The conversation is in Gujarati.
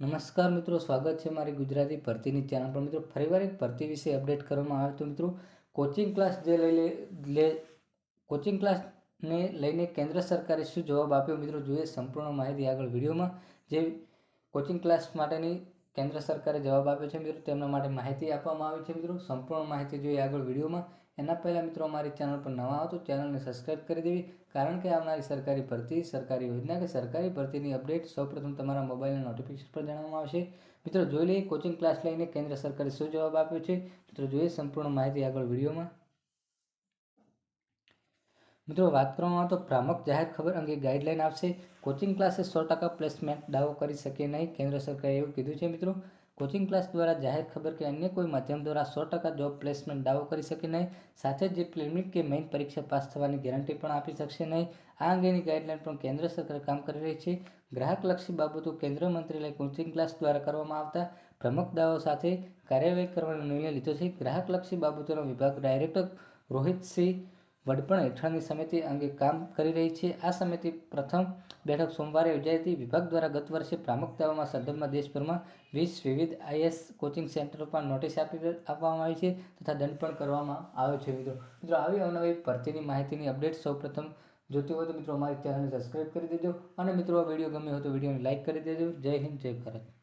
નમસ્કાર મિત્રો, સ્વાગત છે મારી ગુજરાતી ભરતીની ચેનલ પર. મિત્રો, ફરીવાર એક ભરતી વિશે અપડેટ કરવામાં આવે તો મિત્રો કોચિંગ ક્લાસ જે લઈ લે કોચિંગ ક્લાસને લઈને કેન્દ્ર સરકારે શું જવાબ આપ્યો મિત્રો, જોઈએ સંપૂર્ણ માહિતી આગળ વિડીયોમાં. જે કોચિંગ ક્લાસ માટેની કેન્દ્ર સરકારે જવાબ આપ્યો છે મિત્રો. તેમના માટે માહિતી આપવામાં આવી છે મિત્રો. સંપૂર્ણ માહિતી જોઈએ આગળ વિડીયોમાં. એના પહેલાં મિત્રો, અમારી ચેનલ પર નવા આવો ચેનલને સબસ્ક્રાઈબ કરી દેવી. કારણ કે આવનારી સરકારી ભરતી, સરકારી યોજના કે સરકારી ભરતીની અપડેટ સૌપ્રથમ તમારા મોબાઈલના નોટિફિકેશન પર જણાવવામાં આવશે. મિત્રો, જોઈ લઈએ, કોચિંગ ક્લાસ લઈને કેન્દ્ર સરકારે શું જવાબ આપ્યો છે? મિત્રો, જોઈએ સંપૂર્ણ માહિતી આગળ વિડીયોમાં. મિત્રો, વાત કરવામાં તો ભ્રામક જાહેર ખબર અંગે ગાઈડલાઇન આપશે. કોચિંગ ક્લાસે સો ટકા પ્લેસમેન્ટ દાવો કરી શકે નહીં. કેન્દ્ર સરકારે એવું કીધું છે, મિત્રો. કોચિંગ ક્લાસ દ્વારા જાહેર ખબર કે અન્ય કોઈ માધ્યમ દ્વારા સો ટકા જોબ પ્લેસમેન્ટ દાવો કરી શકે નહીં. સાથે જ જે પ્રિલિમિટ કે મેઇન પરીક્ષા પાસ થવાની ગેરંટી પણ આપી શકશે નહીં. આ અંગેની ગાઈડલાઇન પણ કેન્દ્ર સરકાર કામ કરી રહી છે. ગ્રાહકલક્ષી બાબતો કેન્દ્રીય મંત્રાલય કોચિંગ ક્લાસ દ્વારા કરવામાં આવતા પ્રમુખ દાવો સાથે કાર્યવાહી કરવાનો નિર્ણય લીધો છે. ગ્રાહકલક્ષી બાબતોનો વિભાગ ડાયરેક્ટર રોહિતસિંહ વડપણ હેઠળની સમિતિ અંગે કામ કરી રહી છે. આ સમિતિ પ્રથમ બેઠક સોમવારે યોજાઈ હતી. વિભાગ દ્વારા ગત વર્ષે પ્રામુખ્યતાઓમાં સંદર્ભમાં દેશભરમાં વીસ વિવિધ આઈએસ કોચિંગ સેન્ટરો પર નોટિસ આપી આપવામાં આવી છે તથા દંડ પણ કરવામાં આવ્યો છે મિત્રો. મિત્રો, આવી અવનવી ભરતીની માહિતીની અપડેટ સૌપ્રથમ જોતી હોય તો મિત્રો અમારી ચેનલને સબસ્ક્રાઈબ કરી દેજો અને મિત્રો, આ વીડિયો ગમ્યો હોય તો વિડીયોને લાઇક કરી દેજો. જય હિન્દ, જય ભારત.